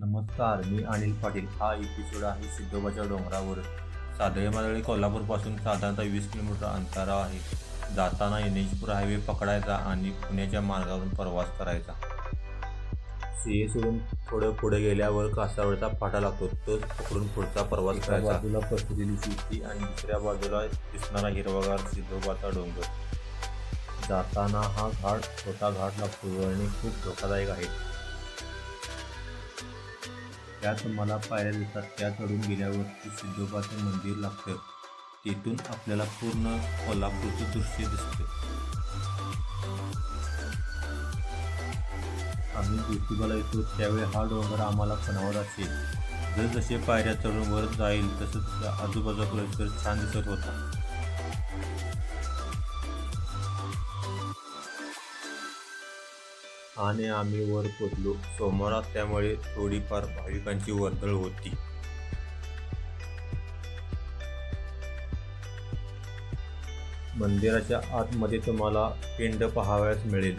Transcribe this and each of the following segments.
नमस्कार मी अनिल पाटील. हा एपिसोड आहे सिद्धोबाच्या डोंगरावर. सादळे मादळे कोल्हापूरपासून साधारणतः वीस किलोमीटर अंतरावर आहे. जाताना एन एच पुर हायवे पकडायचा आणि पुण्याच्या मार्गावरून प्रवास करायचा. सीए सोडून थोडं पुढे गेल्यावर कासावळचा फाटा लागतो. तोच पकडून पुढचा प्रवास करायचा. बाजूला पसरलेली शेती आणि दुसऱ्या बाजूला दिसणारा हिरवागार सिद्धोबाचा डोंगर. जाताना हा घाट छोटा घाट लागतो आणि खूप धोकादायक आहे. त्यात तुम्हाला पायऱ्या दिसतात. त्या चढून गेल्यावरती सिद्धोबाचं मंदिर लागतं. तिथून आपल्याला पूर्ण कोल्हापूरचं दृश्य दिसते. आम्ही ज्योतिबाला येतो त्यावेळी हा डोंगर आम्हाला खणावर असेल. जर जसे पायऱ्या चढून वर जाईल तसं आजूबाजूला परिसर छान दिसत होता. आणि आम्ही वर पोचलो सोमवारात त्यामुळे थोडीफार भाविकांची वर्दळ होती. मंदिराच्या आतमध्ये तुम्हाला पिंड पहावयास मिळेल.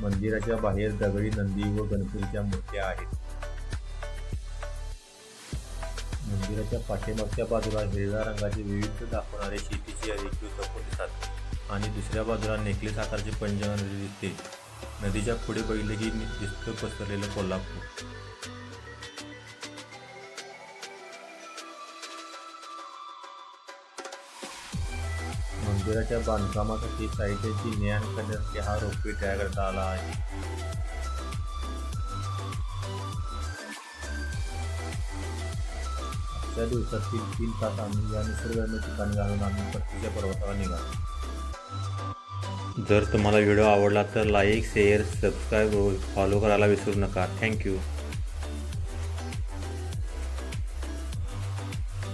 मंदिराच्या बाहेर दगडी नंदी व गणपतीच्या मूर्त्या आहेत. मंदिराच्या पाठीमागच्या बाजूला हिरव्या रंगाचे विविध दाखवणारे शेतीची रेखीव चौकोन दिसतात आणि दुसऱ्या बाजूला नेकलेस आकारचे पंजाब नदी दिसते. नदीच्या पुढे बघितले की दिसतं पसरलेलं कोल्हापूर. मंदिराच्या बांधकामासाठी साहित्याची ज्ञान करण्यासाठी हा रोपवे तयार करता आला आहे. त्या दिवसातील तीन तास आम्ही या निसर्गरम्य ठिकाणी घालून आम्ही पट्टीच्या पर्वताला निघालो. जर तुम्हाला व्हिडिओ आवडला तर लाईक शेअर सबस्क्राईब फॉलो करायला विसरू नका. थँक्यू